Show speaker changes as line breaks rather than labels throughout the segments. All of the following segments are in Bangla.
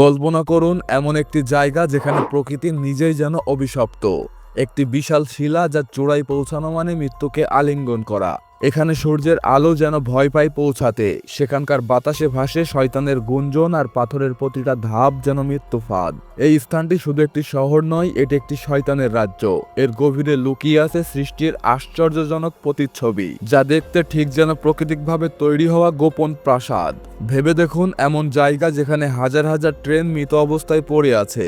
কল্পনা করুন, এমন একটি জায়গা যেখানে প্রকৃতি নিজেই যেন অভিশপ্ত। একটি বিশাল শিলা যা চূড়ায় পৌঁছানো মানে মৃত্যুকে আলিঙ্গন করা। এখানে সূর্যের আলো যেন ভয় পায় পৌঁছাতে। সেখানকার বাতাসে ভাসে শয়তানের গুঞ্জন আর পাথরের প্রতিটা ধাপ যেন মৃত্যু ফাঁদ এই স্থানটি শুধু একটি শহর নয়, এটি একটি শয়তানের রাজ্য। এর গভীরে লুকিয়ে আছে সৃষ্টির আশ্চর্যজনক প্রতিচ্ছবি, যা দেখতে ঠিক যেন প্রাকৃতিকভাবে তৈরি হওয়া গোপন প্রাসাদ। ভেবে দেখুন, এমন জায়গা যেখানে হাজার হাজার ট্রেন মৃত অবস্থায় পড়ে আছে।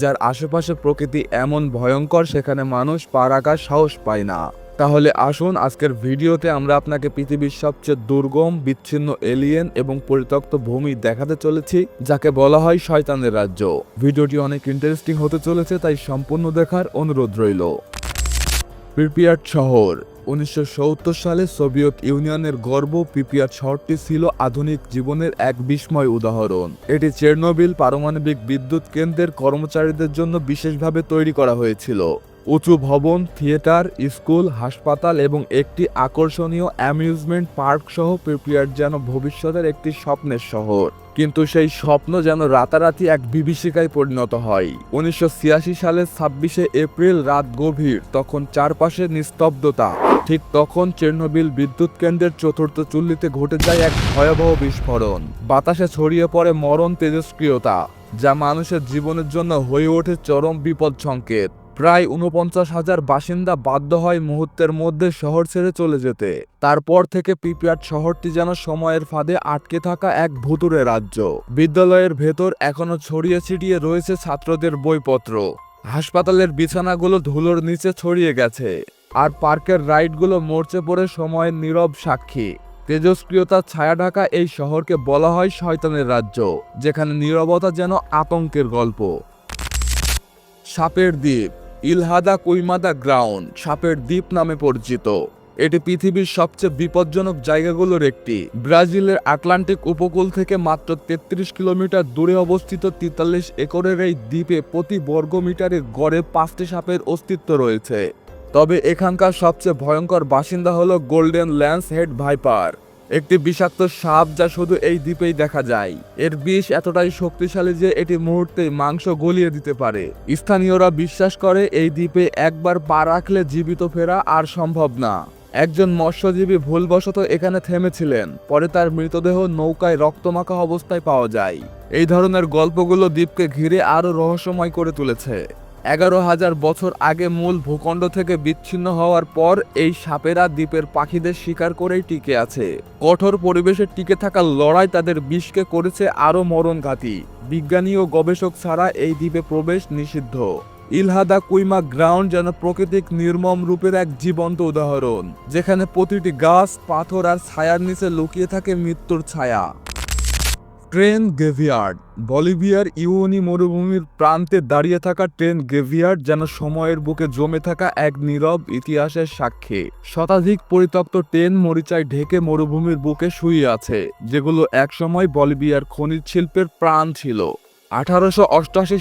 যার আশেপাশে প্রকৃতি এমন ভয়ঙ্কর, সেখানে মানুষ পা রাখার সাহস পায় না। তাহলে আসুন আজকের ভিডিওতে আমরা আপনাকে পৃথিবীর সবচেয়ে দুর্গম, বিচ্ছিন্ন এলিয়েন এবং পরিত্যক্ত ভূমি দেখাতে চলেছি, যাকে বলা হয় শয়তানের রাজ্য। ভিডিওটি অনেক ইন্টারেস্টিং হতে চলেছে, তাই সম্পূর্ণ দেখার অনুরোধ রইল। প্রিপিয়াট শহর। উনিশশো সত্তর সালে সোভিয়েত ইউনিয়নের গর্ব প্রিপিয়াট শহরটি ছিল আধুনিক জীবনের এক বিস্ময় উদাহরণ। এটি চেরনোবিল পারমাণবিক বিদ্যুৎ কেন্দ্রের কর্মচারীদের জন্য বিশেষভাবে তৈরি করা হয়েছিল। উঁচু ভবন, থিয়েটার, স্কুল, হাসপাতাল এবং একটি আকর্ষণীয় অ্যামিউজমেন্ট পার্ক সহ প্রিপিয়ার যেন ভবিষ্যতের একটি স্বপ্নের শহর। কিন্তু সেই স্বপ্ন যেন রাতারাতি এক বিভীষিকায় পরিণত হয়। উনিশশো ছিয়াশি সালের ছাব্বিশে এপ্রিল রাত গভীর, তখন চারপাশে নিস্তব্ধতা। ঠিক তখন চেরনোবিল বিদ্যুৎ কেন্দ্রের চতুর্থ চুল্লিতে ঘটে যায় এক ভয়াবহ বিস্ফোরণ। বাতাসে ছড়িয়ে পড়ে মরণ তেজস্ক্রিয়তা, যা মানুষের জীবনের জন্য হয়ে ওঠে চরম বিপদ সংকেত। প্রায় উনপঞ্চাশ হাজার বাসিন্দা বাধ্য হয় মুহূর্তের মধ্যে শহর ছেড়ে চলে যেতে। তারপর থেকে পিপিয়াট শহরটি যেন সময়ের ফাঁদে আটকে থাকা এক ভুতুরে রাজ্য। বিদ্যালয়ের ভেতর এখনও ছড়িয়ে ছিটিয়ে রয়েছে ছাত্রদের বইপত্র। হাসপাতালের বিছানাগুলো ধুলোর নিচে ছড়িয়ে গেছে। আর পার্কের রাইডগুলো মরচে পড়ে সময়ের নীরব সাক্ষী। তেজস্ক্রিয়তার ছায়া ঢাকা এই শহরকে বলা হয় শয়তানের রাজ্য, যেখানে নীরবতা যেন আতঙ্কের গল্প। সাপের দ্বীপ। ইলহাদা কুইমাদা গ্রাউন্ড সাপের দ্বীপ নামে পরিচিত। এটি পৃথিবীর সবচেয়ে বিপজ্জনক জায়গাগুলোর একটি। ব্রাজিলের আটলান্টিক উপকূল থেকে মাত্র তেত্রিশ কিলোমিটার দূরে অবস্থিত তেতাল্লিশ একরের এই দ্বীপে প্রতি বর্গ মিটারে গড়ে পাঁচটি সাপের অস্তিত্ব রয়েছে। তবে এখানকার সবচেয়ে ভয়ঙ্কর বাসিন্দা হল গোল্ডেন ল্যান্স হেড ভাইপার। একটি বিষাক্ত সাপ যা শুধু এই দ্বীপেই দেখা যায়। এর বিষ এতটাই শক্তিশালী যে এটি মুহূর্তে মাংস গলিয়ে দিতে পারে। স্থানীয়রা বিশ্বাস করে এই দ্বীপে একবার পা রাখলে জীবিত ফেরা আর সম্ভব না। একজন মৎস্যজীবী ভুলবশত এখানে থেমেছিলেন, পরে তার মৃতদেহ নৌকায় রক্তমাখা অবস্থায় পাওয়া যায়। এই ধরনের গল্পগুলো দ্বীপকে ঘিরে আরও রহস্যময় করে তুলেছে। এগারো হাজার বছর আগে মূল ভূখণ্ড থেকে বিচ্ছিন্ন হওয়ার পর এই সাপেরা দ্বীপের পাখিদের শিকার করেই টিকে আছে। কঠোর পরিবেশে টিকে থাকা লড়াই তাদের বিষকে করেছে আরও মরণঘাতী। বিজ্ঞানী ও গবেষক ছাড়া এই দ্বীপে প্রবেশ নিষিদ্ধ। ইলহাদা কুইমা গ্রাউন্ড যেন প্রকৃতিক নির্মম রূপের এক জীবন্ত উদাহরণ, যেখানে প্রতিটি গাছ, পাথর আর ছায়ার নিচে লুকিয়ে থাকে মৃত্যুর ছায়া। ট্রেন গেভিয়ার্ড বলিভিয়ার ইউনি মরুভূমির প্রান্তে দাঁড়িয়ে থাকা ট্রেন গেভিয়ার্ড যেন সময়ের বুকে জমে থাকা এক নীরব ইতিহাসের সাক্ষী। শতাধিক পরিত্যক্ত ট্রেন মরিচায় ঢেকে মরুভূমির বুকে শুয়ে আছে, যেগুলো একসময় বলিভিয়ার খনিজ শিল্পের প্রাণ ছিল। আঠারোশো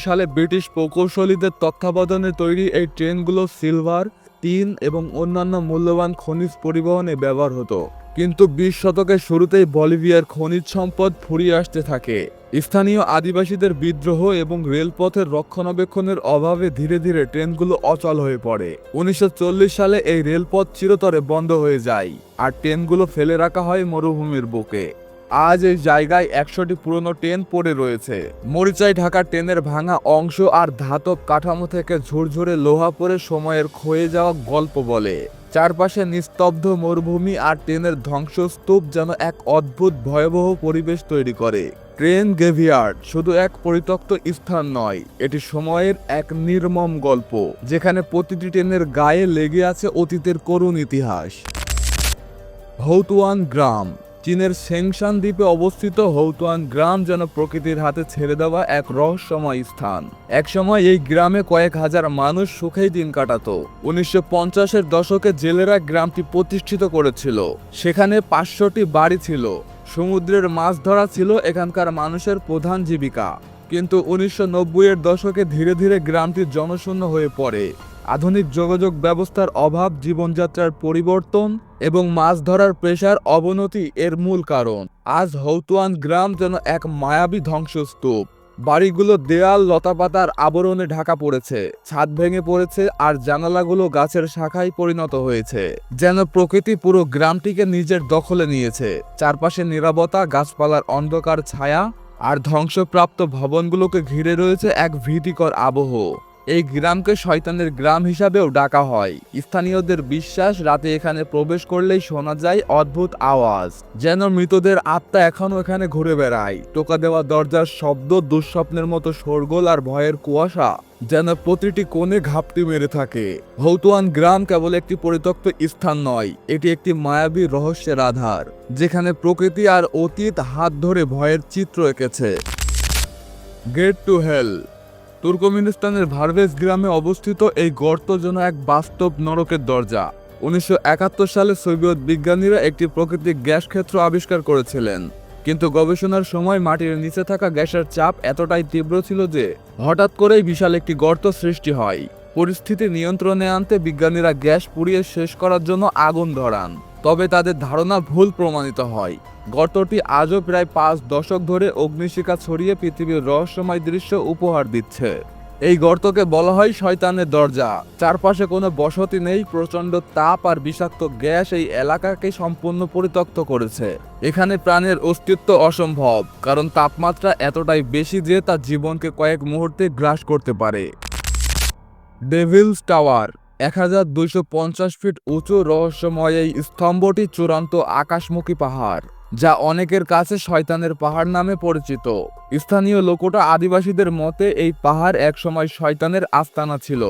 সালে ব্রিটিশ প্রকৌশলীদের তত্ত্বাবধানে তৈরি এই ট্রেনগুলো সিলভার টিন এবং অন্যান্য মূল্যবান খনিজ পরিবহনে ব্যবহার হতো। কিন্তু বিশ শতকের শুরুতেই বলিভিয়ার খনিজ সম্পদ ফুরিয়ে আসতে থাকে। স্থানীয় আদিবাসীদের বিদ্রোহ এবং রেলপথের রক্ষণাবেক্ষণের অভাবে ধীরে ধীরে ট্রেনগুলো অচল হয়ে পড়ে। উনিশশো চল্লিশ সালে এই রেলপথ চিরতরে বন্ধ হয়ে যায়, আর ট্রেনগুলো ফেলে রাখা হয় মরুভূমির বুকে। আজ এই জায়গায় একশোটি পুরনো ট্রেন পড়ে রয়েছে। মরিচাই ঢাকা ট্রেনের ভাঙা অংশ আর ধাতব কাঠামো থেকে ঝুরঝুরে লোহা পরে সময়ের ক্ষয়ে যাওয়া গল্প বলে। চারপাশে নিস্তব্ধ মরুভূমি আর ট্রেনের ধ্বংসস্তূপ যেন এক অদ্ভুত ভয়াবহ পরিবেশ তৈরি করে। ট্রেন গেভিয়ার্ড শুধু এক পরিত্যক্ত স্থান নয়, এটি সময়ের এক নির্মম গল্প, যেখানে প্রতিটি ট্রেনের গায়ে লেগে আছে অতীতের করুণ ইতিহাস। হৌতুয়ান গ্রাম চীনের সেংশান দ্বীপে অবস্থিত হৌতুয়ান গ্রাম যেন প্রকৃতির হাতে ছেড়ে দেওয়া এক রহস্যময় স্থান। একসময় এই গ্রামে কয়েক হাজার মানুষ সুখেই দিন কাটাত। উনিশশো পঞ্চাশের দশকে জেলেরা গ্রামটি প্রতিষ্ঠিত করেছিল। সেখানে পাঁচশোটি বাড়ি ছিল। সমুদ্রের মাছ ধরা ছিল এখানকার মানুষের প্রধান জীবিকা। কিন্তু উনিশশো নব্বইয়ের দশকে ধীরে ধীরে গ্রামটি জনশূন্য হয়ে পড়ে। আধুনিক যোগাযোগ ব্যবস্থার অভাব, জীবনযাত্রার পরিবর্তন এবং মাছ ধরার পেশার অবনতি এর মূল কারণ। আজ হৌতুয়ান গ্রাম যেন এক মায়াবী ধ্বংসস্তূপ। বাড়িগুলো দেয়াল, লতাপাতার আবরণে ঢাকা পড়েছে, ছাদ ভেঙে পড়েছে আর জানালাগুলো গাছের শাখায় পরিণত হয়েছে। যেন প্রকৃতি পুরো গ্রামটিকে নিজের দখলে নিয়েছে। চারপাশে নিরাপত্তা গাছপালার অন্ধকার ছায়া আর ধ্বংসপ্রাপ্ত ভবনগুলোকে ঘিরে রয়েছে এক ভীতিকর আবহ। এই গ্রামকে শয়তানের গ্রাম হিসাবেও ডাকা হয়। স্থানীয়দের বিশ্বাস, রাতে এখানে প্রবেশ করলেই শোনা যায় অদ্ভুত আওয়াজ। যেন মৃতদের আত্মা এখনও এখানে ঘুরে বেড়ায়। টোকা দেওয়া দরজার শব্দ, দুঃস্বপ্নের মতো শোরগোল আর ভয়ের কুয়াশা যেন প্রতিটি কোণে ঘাপটি মেরে থাকে। হৌতুয়ান গ্রাম কেবল একটি পরিত্যক্ত স্থান নয়, এটি একটি মায়াবী রহস্যের আধার, যেখানে প্রকৃতি আর অতীত হাত ধরে ভয়ের চিত্র এঁকেছে। গেট টু হেল তুর্কমিনিস্তানের ভারভেজ গ্রামে অবস্থিত এই গর্ত যেন এক বাস্তব নরকের দরজা। উনিশশো একাত্তর সালে সৈবিয়ত বিজ্ঞানীরা একটি প্রকৃতিক গ্যাস ক্ষেত্র আবিষ্কার করেছিলেন। কিন্তু গবেষণার সময় মাটির নিচে থাকা গ্যাসের চাপ এতটাই তীব্র ছিল যে হঠাৎ করেই বিশাল একটি গর্ত সৃষ্টি হয়। পরিস্থিতি নিয়ন্ত্রণে আনতে বিজ্ঞানীরা গ্যাস পুড়িয়ে শেষ করার জন্য আগুন ধরান। তবে তাদের ধারণা ভুল প্রমাণিত হয়। গর্তটি আজও প্রায় পাঁচ দশক ধরে অগ্নিশিখা ছড়িয়ে পৃথিবীর রহস্যময় দৃশ্য উপহার দিচ্ছে। এই গর্তকে বলা হয় শয়তানের দরজা। চারপাশে কোনো বসতি নেই, প্রচণ্ড তাপ আর বিষাক্ত গ্যাস এই এলাকাকে সম্পূর্ণ পরিত্যক্ত করেছে। এখানে প্রাণের অস্তিত্ব অসম্ভব, কারণ তাপমাত্রা এতটাই বেশি যে তা জীবনকে কয়েক মুহূর্তে গ্রাস করতে পারে। Devils Tower. এক হাজার দুইশো পঞ্চাশ ফিট উঁচু রহস্যময় এই স্তম্ভটি চূড়ান্ত আকাশমুখী পাহাড়, যা অনেকের কাছে শয়তানের পাহাড় নামে পরিচিত। স্থানীয় লোকটা আদিবাসীদের মতে এই পাহাড় একসময় শয়তানের আস্তানা ছিল।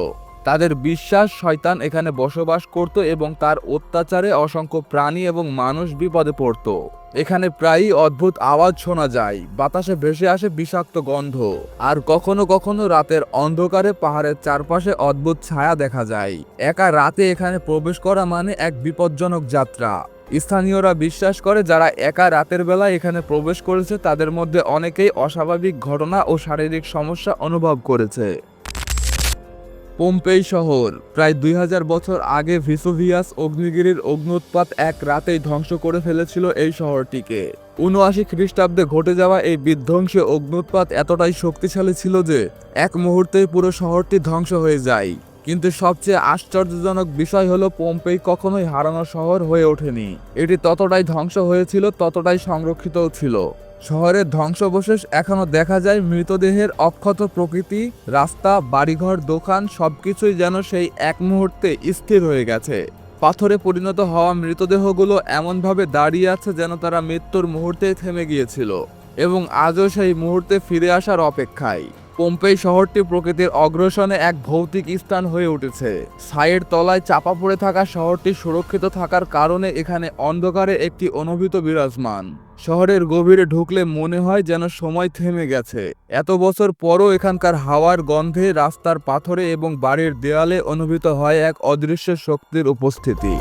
তাদের বিশ্বাস শয়তান এখানে বসবাস করত এবং তার অত্যাচারে অসংখ্য প্রাণী এবং মানুষ বিপদে পড়ত। এখানে প্রায়ই অদ্ভুত আওয়াজ শোনা যায়, বাতাসে ভেসে আসে বিষাক্ত গন্ধ, আর কখনো কখনো রাতের অন্ধকারে পাহাড়ের চারপাশে অদ্ভুত ছায়া দেখা যায়। একা রাতে এখানে প্রবেশ করা মানে এক বিপজ্জনক যাত্রা। স্থানীয়রা বিশ্বাস করে যারা একা রাতের বেলা এখানে প্রবেশ করেছে তাদের মধ্যে অনেকেই অস্বাভাবিক ঘটনা ও শারীরিক সমস্যা অনুভব করেছে। পোম্পেই শহর। প্রায় দুই হাজার বছর আগে ভিসোভিয়াস অগ্নিগিরির অগ্নুৎপাত এক রাতেই ধ্বংস করে ফেলেছিল এই শহরটিকে। উনআশি খ্রিস্টাব্দে ঘটে যাওয়া এই বিধ্বংসী অগ্নুৎপাত এতটাই শক্তিশালী ছিল যে, এক মুহূর্তেই পুরো শহরটি ধ্বংস হয়ে যায়। কিন্তু সবচেয়ে আশ্চর্যজনক বিষয় হলো পোম্পেই কখনোই হারানো শহর হয়ে ওঠেনি। এটি ততটাই ধ্বংস হয়েছিল, ততটাই সংরক্ষিতও ছিল। শহরের ধ্বংসাবশেষ এখনও দেখা যায়, মৃতদেহের অক্ষত প্রকৃতি, রাস্তা, বাড়িঘর, দোকান, সবকিছুই যেন সেই এক মুহূর্তে স্থির হয়ে গেছে। পাথরে পরিণত হওয়া মৃতদেহগুলো এমনভাবে দাঁড়িয়ে আছে যেন তারা মৃত্যুর মুহূর্তেই থেমে গিয়েছিল এবং আজও সেই মুহূর্তে ফিরে আসার অপেক্ষায়। পোম্পেই শহরটি প্রকৃতির অগ্রসনে এক ভৌতিক স্থান হয়ে উঠেছে। ছায়ের তলায় চাপা পড়ে থাকা শহরটি সুরক্ষিত থাকার কারণে এখানে অন্ধকারে একটি অনুভূত বিরাজমান। শহরের গভীরে ঢুকলে মনে হয় যেন সময় থেমে গেছে। এত বছর পরও এখানকার হাওয়ার গন্ধে রাস্তার পাথরে এবং বাড়ির দেয়ালে অনুভূত হয় এক অদৃশ্য শক্তির উপস্থিতি।